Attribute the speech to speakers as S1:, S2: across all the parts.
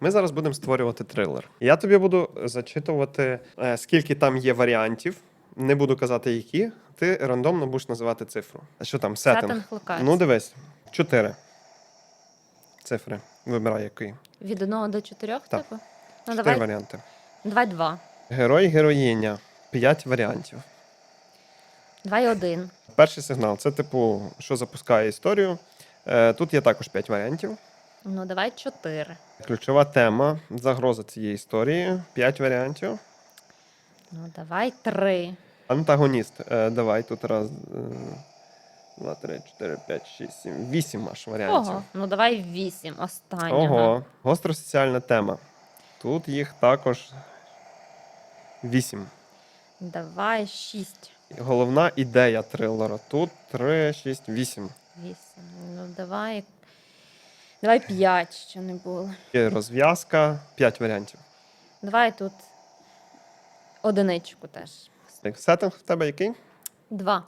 S1: Ми зараз будемо створювати трилер. Я тобі буду зачитувати, е, скільки там є варіантів. Не буду казати, які. Ти рандомно будеш називати цифру. А Що там? Сеттинг.
S2: Локації.
S1: Ну, дивись. Чотири. Цифри. Вибирай який.
S2: Від 1 до 4,
S1: Так.
S2: типу? Ну,
S1: Чотири
S2: давай,
S1: варіанти.
S2: давай 2.
S1: Герой, героїня. П'ять варіантів.
S2: Давай 1.
S1: Перший сигнал це, типу, що запускає історію. Е, Тут є також п'ять варіантів.
S2: Ну, давай 4.
S1: Ключова тема загроза цієї історії. П'ять варіантів.
S2: Ну, давай 3.
S1: Антагоніст. Е, давай тут раз, е, два, три, чотири, п'ять, шість, сім. Вісім аж варіантів.
S2: Ого. Ну, давай 8. Останнього.
S1: Ого. Гостросоціальна тема. Тут їх також вісім.
S2: Давай 6.
S1: Головна ідея трилера. Тут три, шість, вісім.
S2: 8. Ну, давай. Давай 5, що не було.
S1: Є розв'язка, п'ять варіантів.
S2: Давай тут одиничку теж.
S1: Сеттинг в тебе який?
S2: 2.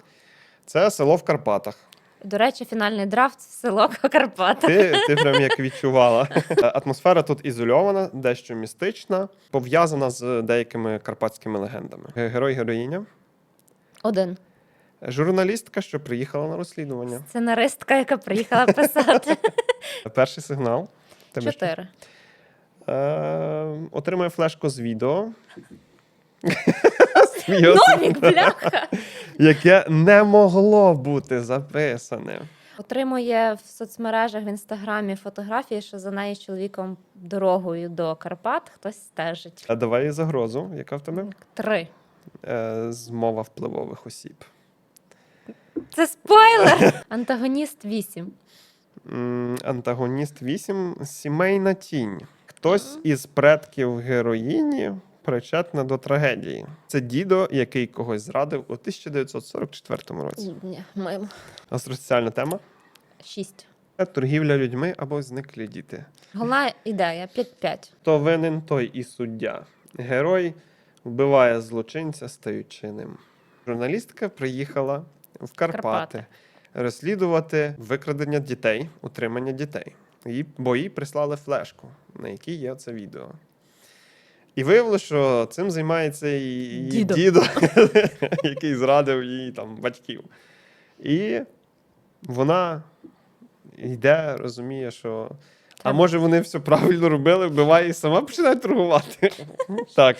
S1: Це село в Карпатах.
S2: До речі, фінальний драфт село Карпата.
S1: Ти, ти прям як відчувала. Атмосфера тут ізольована, дещо містична, пов'язана з деякими карпатськими легендами. Герой героїня,
S2: Один.
S1: Журналістка, що приїхала на розслідування.
S2: Сценаристка, яка приїхала писати.
S1: Перший сигнал. Тебе?
S2: Чотири.
S1: Е, отримує флешку з відео.
S2: Новік, бляха!
S1: Яке не могло бути записане.
S2: Отримує в соцмережах в інстаграмі фотографії, що за нею з чоловіком дорогою до Карпат хтось стежить.
S1: А давай загрозу, яка в тебе?
S2: Три.
S1: Е, змова впливових осіб.
S2: Це спойлер! Антагоніст вісім.
S1: М, Антагоніст 8 сімейна тінь. Хтось із предків героїні причетна до трагедії. Це дідо, який когось зрадив у 1944 році.
S2: Ні, мимо.
S1: Астросоціальна тема
S2: Шість.
S1: Це торгівля людьми або зниклі діти.
S2: Головна ідея 5-5.
S1: Хто винен, той і суддя. Герой вбиває злочинця, стаючи ним. Журналістка приїхала в Карпати,
S2: Карпати.
S1: розслідувати викрадення дітей, утримання дітей. Їй, бо їй прислали флешку, на якій є це відео. І виявилося, що цим займається її
S2: Дідо.
S1: дідо, який зрадив її там батьків. І вона йде, розуміє, що. А може вони все правильно робили, вбиває і сама починає торгувати. Так.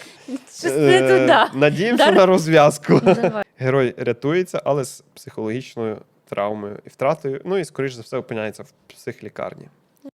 S2: Щось не
S1: Е,
S2: туди.
S1: Надіємося
S2: Дар-
S1: на розв'язку.
S2: Давай.
S1: Герой рятується, але з психологічною травмою і втратою. Ну і, скоріш за все, опиняється в психлікарні.